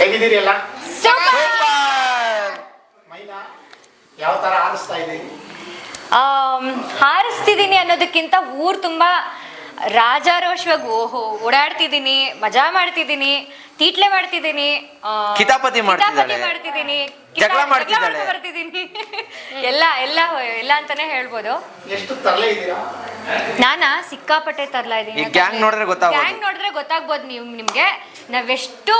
ಹೇಗಿದ್ದೀರಿ ಎಲ್ಲ? ಸೂಪರ್! ಮೈನಾ ಯಾವ ತರ ಆರಿಸ್ತಾ ಇದ್ದೀರಿ? ಹಾರಿಸ್ತಿದ್ದೀನಿ ಅನ್ನೋದಕ್ಕಿಂತ ಊರ್ ತುಂಬಾ ರಾಜಾರೋಷವಾಗಿ ಓಹೋ ಓಡಾಡ್ತಿದ್ದೀನಿ ಮಜಾ ಮಾಡ್ತಿದ್ದೀನಿ ತೀಟ್ಲೆ ಮಾಡ್ತಿದ್ದೀನಿ ಆ, ಕಿತಾಪತಿ ಮಾಡ್ತಿದ್ದಾಳೆ. ಮಾಡ್ತಿದ್ದೀನಿ ಜಗಳ ಕಿತಾ- ಮಾಡ್ತಿದ್ದಾಳೆ. ಮಾಡ್ಕೊಂಡ್ ಬರ್ತಿದ್ದೀನಿ. ಎಲ್ಲ ಎಲ್ಲ ಎಲ್ಲ ಅಂತಾನೆ ಹೇಳ್ಬೋದು. ಎಷ್ಟು ತರಲೆ ಇದ್ದೀರಾ? ನಾನಾ? ಸಿಕ್ಕಾಪಟ್ಟೆ ತರ್ಲಾ ಇದ್ದೀನಿ. gang ನೋಡಿದ್ರೆ ಗೊತ್ತಾಗ್ಬೋದು. ಗ್ಯಾಂಗ್ ನೋಡಿದ್ರೆ ಗೊತ್ತಾಗ್ಬೋದು ನೀವು ನಿಮ್ಗೆ. ನಾವೆಷ್ಟು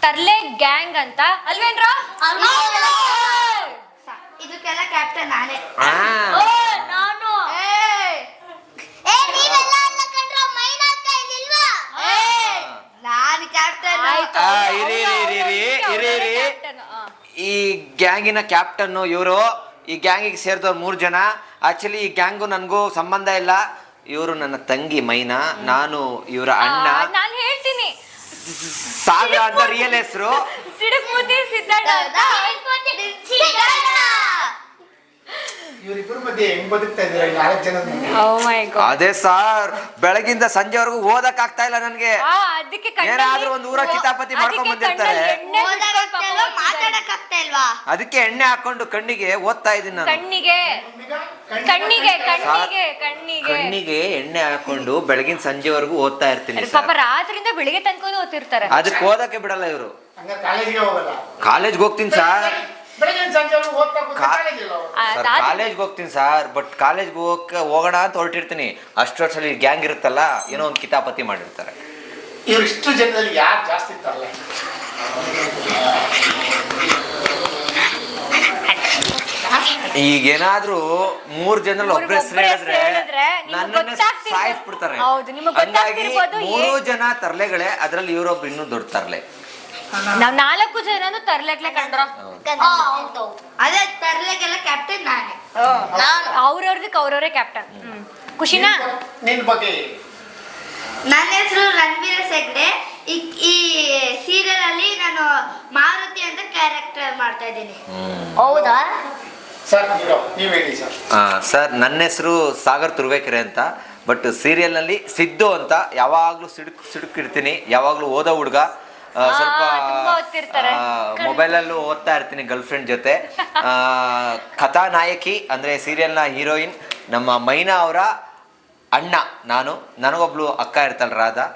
ತರ್ಲೆ ಗ್ಯಾಂಗ್ ಅಂತ. ಅಲ್ವೇನ್ರ? ಇದಕ್ಕೆಲ್ಲ ಕ್ಯಾಪ್ಟನ್ ನಾನೇ. ಆ, ನಾನು. ನಾನು ಕ್ಯಾಪ್ಟನ್ ಆಯ್ತು. ಆ, ಇರಿ, ಇರಿ, ಇರಿ, ಇರಿ, ಇರಿ, ಇರಿ. ಈ ಗ್ಯಾಂಗಿನ ಕ್ಯಾಪ್ಟನ್ ಇವರು ಈ ಗ್ಯಾಂಗಿಗೆ ಸೇರಿದವ್ರು ಮೂರು ಜನ. ಆಕ್ಚುಲಿ ಈ ಗ್ಯಾಂಗು ನನಗೂ ಸಂಬಂಧ ಇಲ್ಲ. ಇವರು ನನ್ನ ತಂಗಿ ಮೈನಾ ನಾನು ಇವರ ಅಣ್ಣ. ನಾನು ಹೇಳ್ತೀನಿ. ಸಾಗರ ಅಂತ ರಿಯಲ್ ಹೆಸರು. ಸಿಡುಕ್ಮೂತಿ ಸಿದ್ದಣ್ಣ ಅಂತ. ಇವರಿಬ್ಬರ ಮಧ್ಯೆ ಹೆಂಗ್ ಬದುಕ್ತಾ ಇದ್ದೀರಾ? ಈ ನಾಲ್ಕು ಜನದ ಮಧ್ಯೆ? Oh ಅದೇ ಸಾರ್ ಬೆಳಗಿಂದ ಸಂಜೆವರೆಗೂ ಓದಕ್ ಆಗ್ತಾ ಇಲ್ಲ ನನ್ಗೆ. ಆ, ಅದಕ್ಕೆ ಕಣ್ಣಲ್ಲಿ- ಏನಾದ್ರೂ ಒಂದ್ ಊರ ಕಿತಾಪತಿ ಮಾಡ್ಕೊಂಡ್ ಅದಕ್ಕೆ ಬಂದಿರ್ತಾರೆ. ಕಣ್ಣಲ್ಲಿ ಎಣ್ಣೆ ಬಿಟ್ಕೊಂಡು ಪಾಪ ಓದ್ತಿದ್ದಾರೆ. ಮಾತಾಡಕ್ ಆಗ್ತಾ ಇಲ್ವಾ? ಅದಕ್ಕೆ ಎಣ್ಣೆ ಹಾಕೊಂಡು ಕಣ್ಣಿಗೆ ಓದ್ತಾ ಇದೀನಿ ನಾನು. ಕಣ್ಣಿಗೆ. ಈಗ ಕಣ್ಣಿಗೆ ಕಣ್ಣಿಗೆ ಕಣ್ಣಿಗೆ ಕಣ್ಣಿಗೆ. ಎಣ್ಣೆ ಹಾಕೊಂಡು ಬೆಳಗಿನ ಸಂಜೆವರೆಗೂ ಓದ್ತಾ ಇರ್ತೀನಿ ಅದು ಪಾಪ ರಾತ್ರಿಯಿಂದ ಬೆಳಿಗ್ಗೆ ತನಕ ಓದ್ತಿರ್ತಾರೆ. ಅದಕ್ಕೆ ಓದಕ್ಕೆ ಬಿಡಲ್ಲ ಇವರು. ಕಾಲೇಜಿಗೆ ಹೋಗಲ್ಲ. ಕಾಲೇಜ್ಗೆ ಹೋಗ್ತೀನಿ ಸರ್. ಸರ್ ಕಾಲೇಜ್ಗೆ ಹೋಗ್ತೀನಿ ಸರ್ ಬಟ್ ಕಾಲೇಜ್ಗೆ ಹೋಗಕ್ಕೆ ಹೋಗೋಣ ಅಂತ ಹೊರಟಿರ್ತೀನಿ. ಅಷ್ಟೊತ್ತಲ್ಲಿ ಗ್ಯಾಂಗ್ ಇರುತ್ತಲ್ಲ ಏನೋ ಒಂದು ಕಿತಾಪತಿ ಮಾಡಿರ್ತಾರೆ. ಇವ್ರಿಷ್ಟು ಜನದಲ್ಲಿ ಯಾರು ಜಾಸ್ತಿ ತರಲೆ ಈಗೇನಾದ್ರೂ ಮೂರ್ ಜನರಲ್ಲಿ ಒಬ್ಬರ ಹೆಸರು ಹೇಳಿದ್ರೆ ನಿಮ್ಗ್ ಸಾಯಿಸ್ಬಿಡ್ತಾರೆ. ಹೌದು, ನಿಮ್ಗ್ ಹಂಗಾಗಿ ಮೂರು ಜನ ತರ್ಲೆಗಳೇ ಅದ್ರಲ್ಲಿ ಇವರೊಬ್ರು ಇನ್ನೂ ದೊಡ್ಡ ತರ್ಲೆ. ನಾವ್ ನಾಲ್ಕು ಜನನು ತರ್ಲೆಗ್ಲೆ ಕಂಡ್ರ. ಅದೇ ತರ್ಲೆಗೆಲ್ಲ ಕ್ಯಾಪ್ಟನ್ ನಾನೇ. ಅವ್ರವ್ರದಕ್ಕೆ ಅವ್ರವ್ರೇ ಕ್ಯಾಪ್ಟನ್ ಖುಷಿನಾ? ನಿನ್ ಬಗ್ಗೆ ನನ್ನ ಹೆಸರು ರಣವೀರ ಹೆಗ್ಡೆ ಈ ಈ ಸೀರಿಯಲ್ ಅಲ್ಲಿ ನಾನು ಮಾರುತಿ ಅಂತ ಕ್ಯಾರೆಕ್ಟರ್ ಮಾಡ್ತಾ ಇದ್ದೀನಿ. ಹೌದಾ? ಸರ್ ಹೀರೋ ನೀವ್ ಹೇಳಿ ಸರ್. ಸರ್ ನನ್ನ ಹೆಸರು ಸಾಗರ್ ತುರ್ಬೇಕೆರೆ ಅಂತ. ಬಟ್ ಸೀರಿಯಲ್ನಲ್ಲಿ ಸಿದ್ದು ಅಂತ ಯಾವಾಗಲೂ ಸಿಡುಕ್ ಸಿಡುಕಿರ್ತೀನಿ. ಯಾವಾಗಲೂ ಓದೋ ಹುಡುಗ. ಸ್ವಲ್ಪ ತುಂಬಾ ಓದ್ತಿರ್ತಾರೆ. ಮೊಬೈಲಲ್ಲೂ ಓದ್ತಾ ಇರ್ತೀನಿ ಗರ್ಲ್ ಫ್ರೆಂಡ್ ಜೊತೆ. ಆ, ಕಥಾನಾಯಕಿ ಅಂದರೆ ಸೀರಿಯಲ್ನ ಹೀರೋಯಿನ್ ನಮ್ಮ ಮೈನಾ ಅವರ ಅಣ್ಣ ನಾನು. ನನಗೊಬ್ಳು ಅಕ್ಕ ಇರ್ತಾಳೆ ರಾಧಾ.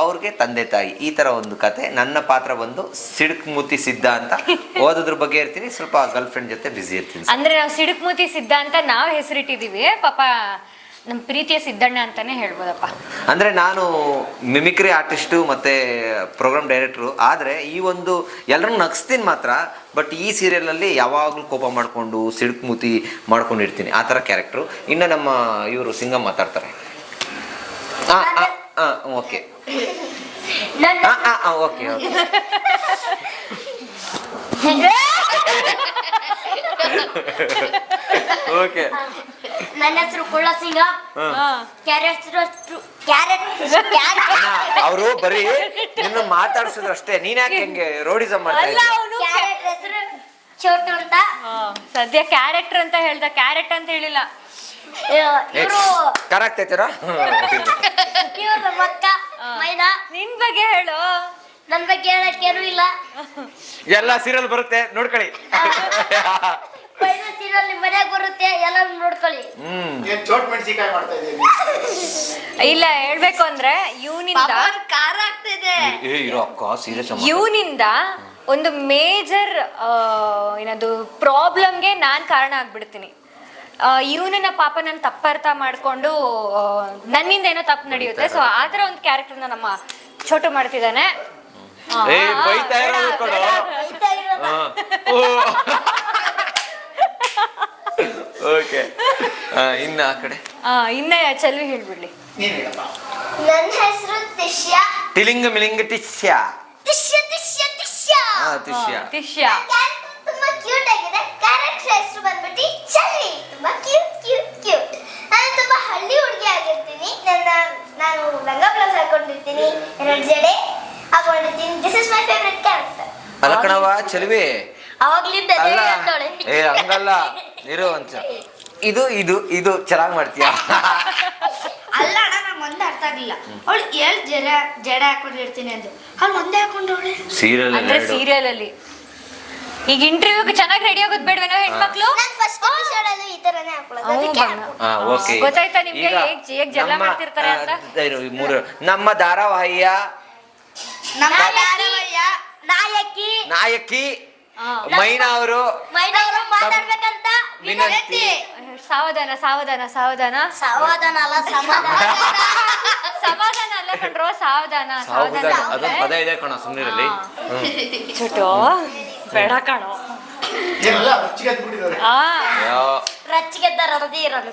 ಅವ್ರಿಗೆ ತಂದೆ ತಾಯಿ. ಈ ಥರ ಒಂದು ಕತೆ. ನನ್ನ ಪಾತ್ರ ಬಂದು ಸಿಡುಕ್ ಮೂತಿ ಸಿದ್ಧ ಅಂತ. ಓದೋದ್ರ ಬಗ್ಗೆ ಇರ್ತೀನಿ. ಸ್ವಲ್ಪ ಗರ್ಲ್ ಫ್ರೆಂಡ್ ಜೊತೆ ಬ್ಯುಸಿ ಇರ್ತೀನಿ ಅಂದ್ರೆ ನಾವು ಸಿಡುಕ್ಮೂತಿ ಸಿದ್ಧ ಅಂತ ನಾವು ಹೆಸರಿಟ್ಟಿದ್ದೀವಿ ಪಾಪ ನಮ್ಮ ಪ್ರೀತಿಯ ಸಿದ್ದಣ್ಣ ಅಂತಾನೆ ಹೇಳ್ಬೋದಪ್ಪ. ಅಂದರೆ ನಾನು ಮಿಮಿಕ್ರಿ ಆರ್ಟಿಸ್ಟು ಮತ್ತು ಪ್ರೋಗ್ರಾಮ್ ಡೈರೆಕ್ಟ್ರು ಆದರೆ ಈ ಒಂದು ಎಲ್ಲರೂ ನಗಿಸ್ತೀನಿ ಮಾತ್ರ. ಬಟ್ ಈ ಸೀರಿಯಲ್ನಲ್ಲಿ ಯಾವಾಗಲೂ ಕೋಪ ಮಾಡಿಕೊಂಡು ಸಿಡುಕ್ಮೂತಿ ಮಾಡ್ಕೊಂಡಿರ್ತೀನಿ. ಆ ಥರ ಕ್ಯಾರೆಕ್ಟ್ರು ಇನ್ನು ನಮ್ಮ ಇವರು ಸಿಂಗಮ್ ಮಾತಾಡ್ತಾರೆ. ಓಕೆ. ಹಾಂ ಓಕೆ ಓಕೆ. ಓಕೆ. ನನ್ನ ಹೆಸರು ಕುಳ್ಳ ಸಿಂಗ ಕ್ಯಾರೆಟ್ ಕ್ಯಾರೆಟ್ ಅವರು ಬರೀ ನಿನ್ನ ಮಾತಾಡ್ಸಿದ್ರು ಅಷ್ಟೇ ನೀನ್ ಯಾಕೆ ಹೆಂಗೆ ರೋಡಿಸಮ್ ಮಾಡ್ತಾ ಅಲ್ಲ ಇದ್ದೀಯ? ಅವನು ಕ್ಯಾರೆಟ್ ಹೆಸರು ಚೋಟು ಅಂತ. ಸದ್ಯ ಕ್ಯಾರೆಕ್ಟರ್ ಅಂತ ಹೇಳ್ದ. ಕ್ಯಾರೆಟ್ ಅಂತ ಹೇಳಿಲ್ಲ. ಆಗ್ತೈತೀರಾ ಇವ್ರು ನಮ್ಮ ಅಕ್ಕ ಮೈನಾ. ನಿನ್ ಬಗ್ಗೆ ಹೇಳು. ನನ್ ಬಗ್ಗೆ ಹೇಳಕ್ಕೇನು ಇಲ್ಲ. ಎಲ್ಲ ಸೀರಿಯಲ್ ಬರುತ್ತೆ ನೋಡ್ಕೊಳ್ಳಿ. ಮೈನಾ ಸೀರಿಯಲ್ ನಿಮ್ ಮನ್ಯಾಗ ಬರುತ್ತೆ ಎಲ್ಲ ನೋಡ್ಕೊಳ್ಳಿ. ಹ್ಮ್. ಏನ್ ಚೋಟ್ ಮೆಣಸಿಕಾಯಿ ಮಾಡ್ತಾ ಇದ್ದೀನಿ ಇಲ್ಲ ಹೇಳ್ಬೇಕು ಅಂದ್ರೆ ಇವನಿಂದ ಖಾರ ಆಗ್ತಿದೆ ಏ ಇರೋ ಅಕ್ಕ ಸೀರಿಯಸ್ ಇವನಿಂದ ಒಂದು ಮೇಜರ್ ಏನದು ಪ್ರಾಬ್ಲಮ್ಗೆ ನಾನ್ ಕಾರಣ ಆಗ್ಬಿಡ್ತೀನಿ. ಇವನನ್ನ ಪಾಪ ನಾನು ತಪ್ಪರ್ಥ ಮಾಡ್ಕೊಂಡು ನನ್ನಿಂದ ಏನೋ ತಪ್ಪು ನಡೆಯುತ್ತೆ. ಸೊ ಆ ಥರ ಒಂದು ಕ್ಯಾರೆಕ್ಟರ್ನ ನಮ್ಮ ಚೋಟು ಮಾಡ್ತಿದ್ದಾನೆ. ಆ, ಏ ಆ, ಬೈತಾ ಇರೋದು ಕೊಡು. ಓಕೆ. ಇನ್ನ ಆ ಕಡೆ. ಆ, ಇನ್ನ ಚೆಲ್ವಿ ಹೇಳ್ಬಿಡ್ಲಿ. ನನ್ನ ಹೆಸರು ತಿಶ್ಯ ಟಿಲಿಂಗ ಮಿಲಿಂಗ ಟಿಶ್ಯ ತಿಶ್ಯ ತಿಶ್ಯ ತಿಶ್ಯ ತಿಶ್ಯ ತಿಶ್ಯ ಕ್ಯಾರೆಕ್ಟರ್ ತುಂಬಾ ಕ್ಯೂಟ್ ಆಗಿದೆ ಕ್ಯಾರೆಕ್ಟರ್ ಹೆಸರು ಬಂದ್ಬಿಟ್ಟು ಚಲ್ಲಿ ತುಂಬಾ ಕ್ಯೂಟ್ ಕ್ಯೂಟ್ ಕ್ಯೂಟ್ ನಾನು ತುಂಬಾ ಹಳ್ಳಿ ಹುಡುಗಿ ಆಗಿರ್ತೀನಿ ನನ್ನ ನಾನು ಲಂಗ ಬ್ಲೌಸ್ ಹಾಕೊಂಡಿರ್ತೀನಿ ಎರಡು ಜಡೆ ಹಾಕೊಂಡಿರ್ತೀನಿ this is my favourite character ಅಲ್ಲ ಕಣವ ಚೆಲುವೆ. ಅವಾಗ್ಲಿಂದ ಅಲ್ಲ. ಏ ಹಂಗಲ್ಲ. ಇರು ಒಂಚ ಇದು ಇದು ಇದು ಚೆನ್ನಾಗಿ ಮಾಡ್ತೀಯ? ಅಲ್ಲ ಅಣ್ಣ ನಾನು ಒಂದೇ ಅರ್ಥ ಆಗಲಿಲ್ಲ. ಅವಳು ಏಳ್ ಜಡ ಜಡ ಹಾಕೊಂಡಿರ್ತೀನಿ ಅಂದು ಅವ್ಳು ಒಂದೇ ಹಾಕೊಂಡವಳೆ. ಸೀರಿಯಲ್ ಅಂದ್ರೆ ಸೀರಿಯಲ್ ಅಲ್ಲಿ. ಈಗ ಇಂಟರ್ವ್ಯೂಗೆ ಚೆನ್ನಾಗಿ ರೆಡಿ ಆಗೋದು ಬೇಡವೇನೋ ಹೆಣ್ಮಕ್ಳು? ನಾನು ಫಸ್ಟ್ ಎಪಿಸೋಡ್ ಅಲ್ಲಿ ಈ ತರನೇ ಹಾಕೊಳ್ಳೋದು ಹ್ಞೂ ಅದಕ್ಕೆ ಬಣ್ಣ. ಹಾ ಓಕೆ ಗೊತ್ತಾಯ್ತಾ ನಿಮ್ಗೆ? ಹೇಗ್ ಹೇಗ್ ಜಗಳ ನಮ್ಮ, ಮಾಡ್ತಿರ್ತಾರೆ ಅಂತ? ಮೂರು. ನಮ್ಮ ಧಾರಾವಾಹಿಯ ನಮ್ಮ ಧಾರಾವಾಹಿಯ ನಾಯಕಿ. ನಾಯಕಿ ಹಾ. ಮೈನಾ ಅವರು. ಮೈನವರು ಮಾತಾಡ್ಬೇಕಂತ ವಿನಂತಿ. ಸಾವಧಾನ ಸಾವಧಾನ ಸಾವಧಾನ. ಸಮಾಧಾನ ಅಲ್ಲ ಸಮಾಧಾನ. ಸಮಾಧಾನ ಅಲ್ಲ ಕಣ್ರೋ ಸಾವಧಾನ ಸಾವಧಾನ ಅದೊಂದು ಪದ ಇದೆ ಕಣ ಸುಮ್ಮನಿರಲಿ ಚುಟು ಬೇಡ ಕಾಣೋ. ಏನೆಲ್ಲ ಆ. ರಚ್ಚಿಗೆದ್ದ ರಮದಿ ಇರೋದು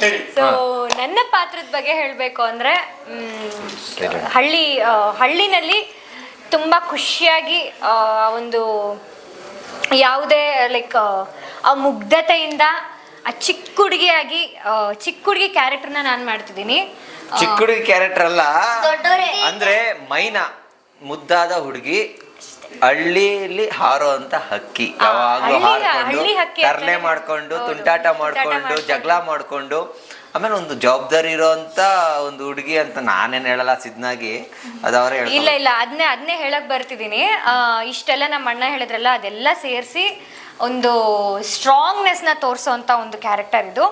ಹೇಳಿ. ಸೊ ನನ್ನ ಪಾತ್ರದ ಬಗ್ಗೆ ಹೇಳಬೇಕು ಅಂದ್ರೆ ಹಳ್ಳಿ ಆ, ಹಳ್ಳಿನಲ್ಲಿ ತುಂಬ ಖುಷಿಯಾಗಿ ಆ, ಒಂದು ಯಾವುದೇ ಲೈಕ್ ಆ ಮುಗ್ಧತೆಯಿಂದ ಆ ಚಿಕ್ಕ ಹುಡುಗಿಯಾಗಿ ಆ, ಚಿಕ್ಕ ಹುಡುಗಿ ಕ್ಯಾರೆಕ್ಟರ್ನ ನಾನು ಮಾಡ್ತಿದ್ದೀನಿ. ಚಿಕ್ಕ ಹುಡುಗಿ ಕ್ಯಾರೆಕ್ಟರ್ ಅಲ್ಲ ದೊಡ್ಡವ್ರೆ. ಅಂದ್ರೆ ಮೈನಾ. ಮುದ್ದಾದ ಹುಡುಗಿ ಹಳ್ಳಿಲಿ ಹಾರೋ ಅಂತ ಹಕ್ಕಿ. ಯಾವಾಗ್ಲೂ ಹಾರ್ಕೊಂಡು ತರ್ಲೆ ಮಾಡ್ಕೊಂಡು ತುಂಟಾಟ ಮಾಡ್ಕೊಂಡು. ಜಗಳ ಮಾಡ್ಕೊಂಡು. ಆಮೇಲೆ ಒಂದು ಜವಾಬ್ದಾರಿ ಇರೋಂತ ಒಂದು ಹುಡುಗಿ ಅಂತ ನಾನೇನ್ ಹೇಳಲ್ಲ ಸಿದ್ನಾಗಿ. ಅದು ಅವರೇ ಇಲ್ಲ ಇಲ್ಲ. ಅದನ್ನೇ ಅದನ್ನೇ ಹೇಳಕ್ ಬರ್ತಿದ್ದೀನಿ ಇಷ್ಟೆಲ್ಲ ನಮ್ಮ ಅಣ್ಣ ಹೇಳಿದ್ರಲ್ಲ ಅದೆಲ್ಲ ಸೇರಿಸಿ ಒಂದು ಸ್ಟ್ರಾಂಗ್ನೆಸ್ನ ತೋರಿಸೋಂತ ಒಂದು ಕ್ಯಾರೆಕ್ಟರ್ ಇದು.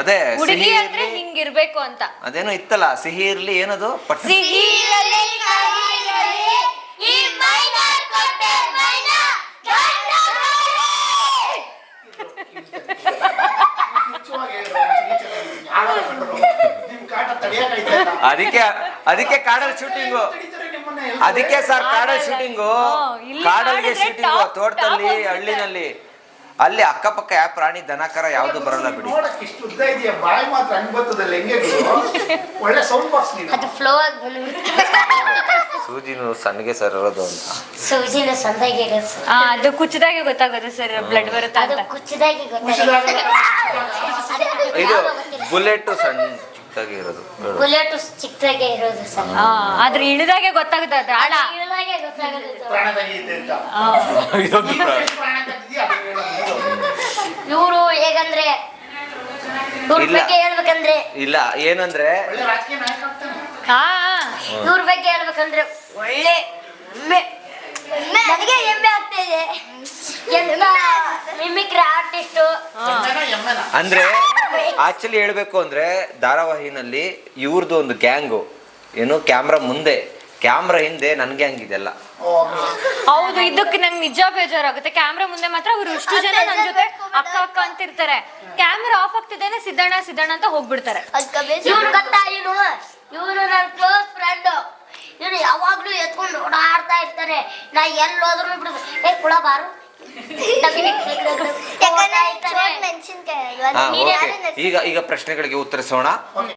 ಅದೇ ಹುಡುಗಿ ಅಂದ್ರೆ ಹಿಂಗಿರ್ಬೇಕು ಹಿಂಗ್ ಇರ್ಬೇಕು ಅಂತ. ಅದೇನೋ ಇತ್ತಲ್ಲ ಸಿಹಿ ಇರ್ಲಿ ಏನದು? ಸಿಹಿ ಈ ಮೈನಾರ್ ಕೊಟ್ಟೆ ಮೈನಾ ಕಿಚ್ಚುವಾಗಿ ಹೇಳಿದ್ರು, ರುಚಿ ರುಚಿ ಯಾವಾಗ ಕಂಡ್ರು? ನಿಮ್ ಕಾಟ ತಡೆಯಕ್ಕಾಯ್ತಾ ಇಲ್ಲ. ಅದಕ್ಕೆ ಅದಕ್ಕೆ ಕಾಡಲ್ ಶೂಟಿಂಗು ಅದಕ್ಕೆ ಸರ್ ಕಾಡಲ್. ಶೂಟಿಂಗು ಕಾಡಲ್ಗೆ ಶೂಟಿಂಗು ತೋಟದಲ್ಲಿ, ಹಳ್ಳಿನಲ್ಲಿ ಅಲ್ಲಿ ಅಕ್ಕಪಕ್ಕ ಯಾವ ಪ್ರಾಣಿ ದನಕರ ಯಾವ್ದು ಬರಲ್ಲ ಬಿಡಿ? ಒಳ್ಳೆ ಸೌಂಡ್ ಬಾಕ್ಸ್ ಸೂಜಿನು ಸಣ್ಣಗೆ ಸರ್ ಇರೋದು ಅಂತ. ಸೂಜಿನ ಸಂದಾಗಿ ಆ, ಅದು ಕುಚ್ಚದಾಗೆ ಗೊತ್ತಾಗುತ್ತೆ ಸರ್ ಬ್ಲಡ್ ಬರುತ್ತಾ ಅದು ಅಂತ. ಕುಚ್ಚದಾಗಿ ಮುಗಿಸಿದಾಗ ಇದು ಬುಲೆಟ್ ಸಣ್ಣ ಚಿಕ್ಕದಾಗಿ ಇರೋದು. ಹೇಳು. ಬುಲೆಟ್ ಚಿಕ್ಕದಾಗೆ ಇರೋದು ಸರ್. ಆ, ಆದ್ರೆ ಇಳಿದಾಗೆ ಗೊತ್ತಾಗುತ್ತೆ ಅದು ಆಳ. ಇಳಿದಾಗೆ ಗೊತ್ತಾಗುತ್ತೆ ಪ್ರಾಣ ತೆಗೆಯುತ್ತೆ ಅಂತ. ಆ, ಇದೊಂದು ಪ್ರಾಣ. ಇವರು ಹೇಗಂದ್ರೆ ಇವ್ರ ಇಲ್ಲ. ಬಗ್ಗೆ ಹೇಳ್ಬೇಕಂದ್ರೆ. ಇಲ್ಲ ಏನಂದ್ರೆ ಆ, ಇವ್ರ ಬಗ್ಗೆ ಹೇಳ್ಬೇಕಂದ್ರೆ ಒಳ್ಳೆ ಹೆಮ್ಮೆ ನನಗೆ ಹೆಮ್ಮೆ ಆಗ್ತಾ ಇದೆ. ಎಂತ ಮಿಮಿಕ್ರಿ ಆರ್ಟಿಸ್ಟು. ಅಂದ್ರೆ ಆಕ್ಚುಲಿ ಹೇಳ್ಬೇಕು ಅಂದ್ರೆ ಧಾರಾವಾಹಿನಲ್ಲಿ ಇವ್ರದ್ದು ಒಂದು ಗ್ಯಾಂಗು ಏನು ಕ್ಯಾಮ್ರಾ ಮುಂದೆ. ಕ್ಯಾಮ್ರಾ ಹಿಂದೆ ನನ್ಗೆ ಹಂಗಿದೆಲ್ಲ. ಹೌದು ಇದಕ್ಕೆ ನಂಗೆ ನಿಜ ಬೇಜಾರಾಗುತ್ತೆ. ಕ್ಯಾಮ್ರಾ ಮುಂದೆ ಮಾತ್ರ ಅವ್ರು ಇಷ್ಟು ಜನ ನನ್ನ ಜೊತೆ ಅಕ್ಕ ಅಕ್ಕ ಅಂತ ಇರ್ತಾರೆ ಕ್ಯಾಮ್ರಾ ಆಫ್ ಆಗ್ತಿದ್ದೇನೆ ಸಿದ್ದಣ್ಣ ಸಿದ್ದಣ್ಣ ಅಂತ ಹೋಗ್ಬಿಡ್ತಾರೆ. ಇವ್ರು ಗೊತ್ತಾ ನನ್ನ ಕ್ಲೋಸ್ ಫ್ರೆಂಡ್ ಇವ್ರು ಯಾವಾಗ್ಲೂ ಎತ್ಕೊಂಡು ಓಡಾಡ್ತಾ ಇರ್ತಾರೆ. ನಾ ಎಲ್ಲಿ ಹೋದ್ರು ಬಿಡುದು ಏ ಕುಳ ಬಾರು. ಈಗ ಈಗ ಪ್ರಶ್ನೆಗಳಿಗೆ ಉತ್ತರಿಸೋಣ. ಓಕೆ.